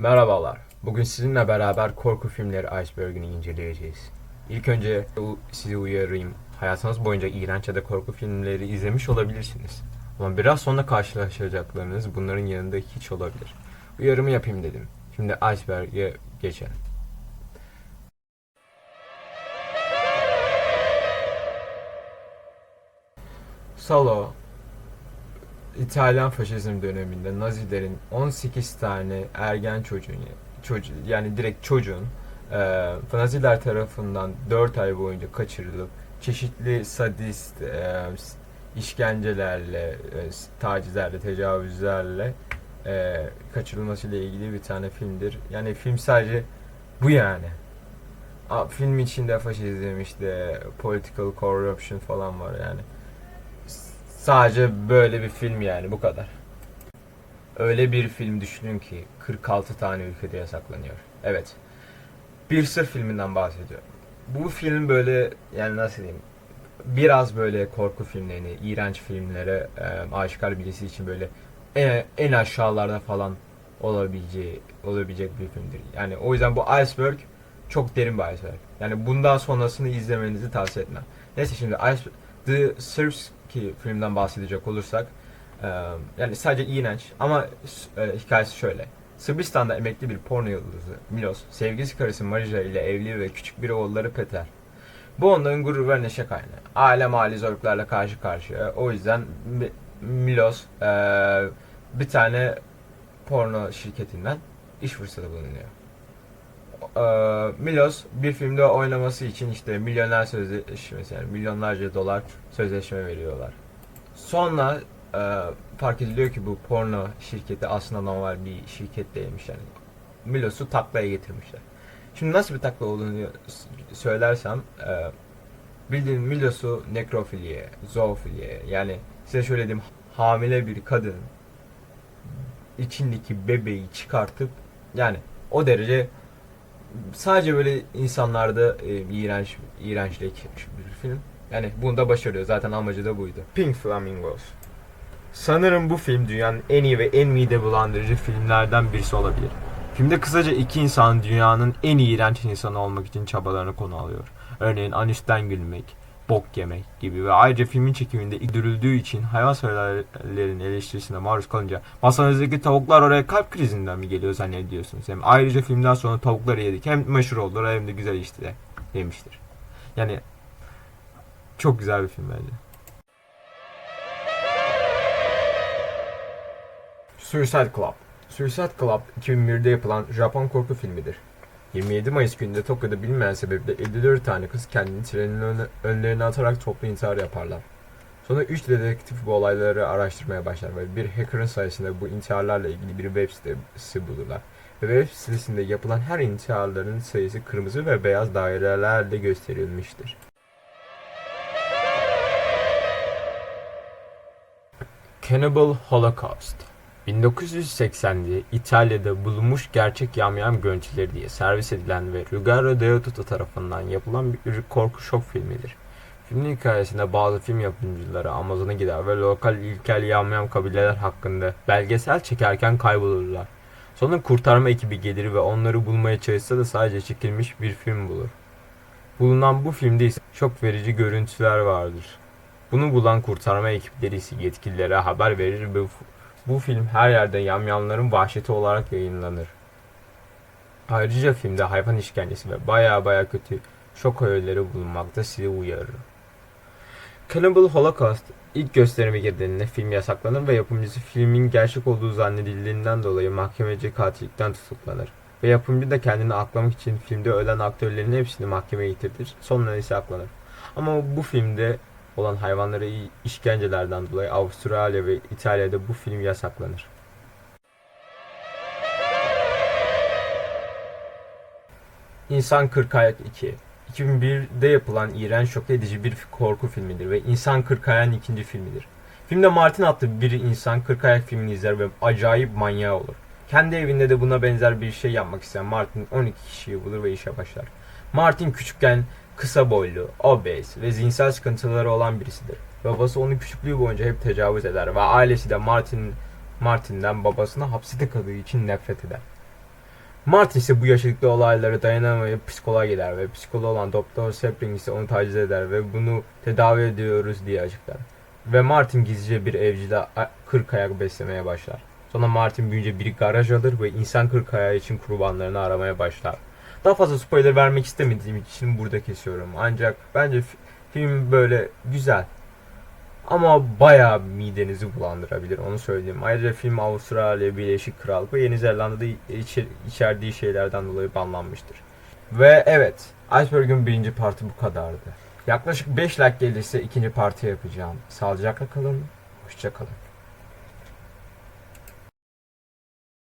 Merhabalar. Bugün sizinle beraber korku filmleri Iceberg'ini inceleyeceğiz. İlk önce sizi uyarayım. Hayatınız boyunca iğrenç ya da korku filmleri izlemiş olabilirsiniz. Ama biraz sonra karşılaşacaklarınız bunların yanında hiç olabilir. Uyarımı yapayım dedim. Şimdi Iceberg'e geçelim. Salo, İtalyan faşizm döneminde Nazilerin 18 tane ergen çocuğun çocuğu yani direkt çocuğun e, Naziler tarafından 4 ay boyunca kaçırılıp çeşitli sadist e, işkencelerle, e, tacizlerle, tecavüzlerle e, kaçırılmasıyla ilgili bir tane filmdir. Yani film sadece bu yani. A, film içinde faşizm işte political corruption falan var yani. Sadece böyle bir film yani bu kadar. Öyle bir film düşünün ki 46 tane ülkede yasaklanıyor. Evet. Bir sır filminden bahsediyorum. Bu film böyle yani nasıl diyeyim biraz böyle korku filmlerini, iğrenç filmlere e, aşikar birisi için böyle en, en aşağılarda falan olabileceği olabilecek bir filmdir. Yani o yüzden bu Iceberg çok derin bir iceberg. Yani bundan sonrasını izlemenizi tavsiye etmem. Neyse şimdi Ice, The Serbski filmden bahsedecek olursak e, yani sadece iğrenç ama e, hikayesi şöyle. Sırbistan'da emekli bir porno yıldızı Milos, sevgilisi karısı Marija ile evli ve küçük bir oğulları Peter. Bu onların gurur ve neşe kaynağı. Aile mali zorluklarla karşı karşıya. O yüzden Mi- Milos e, bir tane porno şirketinden iş fırsatı bulunuyor. E, Milos bir filmde oynaması için işte milyoner sözleşmesi yani milyonlarca dolar sözleşme veriyorlar. Sonra e, fark ediliyor ki bu porno şirketi aslında normal bir şirket değilmiş yani. Milos'u taklaya getirmişler. Şimdi nasıl bir takla olduğunu söylersem e, bildiğin Milos'u nekrofiliye, zoofiliye yani size şöyle diyeyim hamile bir kadın içindeki bebeği çıkartıp yani o derece sadece böyle insanlarda e, iğrenç iğrençlik bir film. Yani bunu da başarıyor. Zaten amacı da buydu. Pink Flamingos. Sanırım bu film dünyanın en iyi ve en mide bulandırıcı filmlerden birisi olabilir. Filmde kısaca iki insan dünyanın en iğrenç insanı olmak için çabalarını konu alıyor. Örneğin anüsten gülmek, bok yemek gibi ve ayrıca filmin çekiminde idürüldüğü için hayvan severlerin eleştirisine maruz kalınca masanızdaki tavuklar oraya kalp krizinden mi geliyor zannediyorsunuz? Hem ayrıca filmden sonra tavukları yedik hem meşhur oldular hem de güzel işte demiştir. Yani çok güzel bir film bence. Suicide Club Suicide Club 2001'de yapılan Japon korku filmidir. 27 Mayıs gününde Tokyo'da bilinmeyen sebeple 54 tane kız kendini trenin önlerine atarak toplu intihar yaparlar. Sonra 3 dedektif bu olayları araştırmaya başlar ve bir hacker'ın sayesinde bu intiharlarla ilgili bir web sitesi bulurlar. Ve web sitesinde yapılan her intiharların sayısı kırmızı ve beyaz dairelerle gösterilmiştir. Cannibal Holocaust 1980'de İtalya'da bulunmuş gerçek yamyam görüntüleri diye servis edilen ve Ruggero Deodato tarafından yapılan bir korku şok filmidir. Filmin hikayesinde bazı film yapımcıları Amazon'a gider ve lokal ilkel yamyam kabileler hakkında belgesel çekerken kaybolurlar. Sonra kurtarma ekibi gelir ve onları bulmaya çalışsa da sadece çekilmiş bir film bulur. Bulunan bu filmde ise şok verici görüntüler vardır. Bunu bulan kurtarma ekipleri ise yetkililere haber verir ve bu film her yerde yamyamların vahşeti olarak yayınlanır. Ayrıca filmde hayvan işkencesi ve baya baya kötü şok öğeleri bulunmakta sizi uyarır. Cannibal Holocaust ilk gösterime girdiğinde film yasaklanır ve yapımcısı filmin gerçek olduğu zannedildiğinden dolayı mahkemece katillikten tutuklanır. Ve yapımcı da kendini aklamak için filmde ölen aktörlerin hepsini mahkemeye getirtir. Sonra ise aklanır. Ama bu filmde olan hayvanlara işkencelerden dolayı Avustralya ve İtalya'da bu film yasaklanır. İnsan Kırkayak 2 2001'de yapılan iğrenç şok edici bir korku filmidir ve İnsan Kırkayak'ın ikinci filmidir. Filmde Martin adlı bir insan Kırkayak filmini izler ve acayip manyağı olur. Kendi evinde de buna benzer bir şey yapmak isteyen Martin 12 kişiyi bulur ve işe başlar. Martin küçükken kısa boylu, obez ve zihinsel sıkıntıları olan birisidir. Babası onu küçüklüğü boyunca hep tecavüz eder ve ailesi de Martin Martin'den babasına hapiste kaldığı için nefret eder. Martin ise bu yaşadıkları olaylara dayanamayıp psikoloğa gider ve psikoloğu olan Doktor Sapling ise onu taciz eder ve bunu tedavi ediyoruz diye açıklar. Ve Martin gizlice bir evcide kırk ayak beslemeye başlar. Sonra Martin büyünce bir garaj alır ve insan kırk ayağı için kurbanlarını aramaya başlar. Daha fazla spoiler vermek istemediğim için burada kesiyorum. Ancak bence fi- film böyle güzel. Ama bayağı midenizi bulandırabilir onu söyleyeyim. Ayrıca film Avustralya, Birleşik Krallık ve Yeni Zelanda'da içer- içerdiği şeylerden dolayı banlanmıştır. Ve evet, Iceberg'ün birinci partı bu kadardı. Yaklaşık 5 like gelirse ikinci parti yapacağım. Sağlıcakla kalın, hoşça kalın.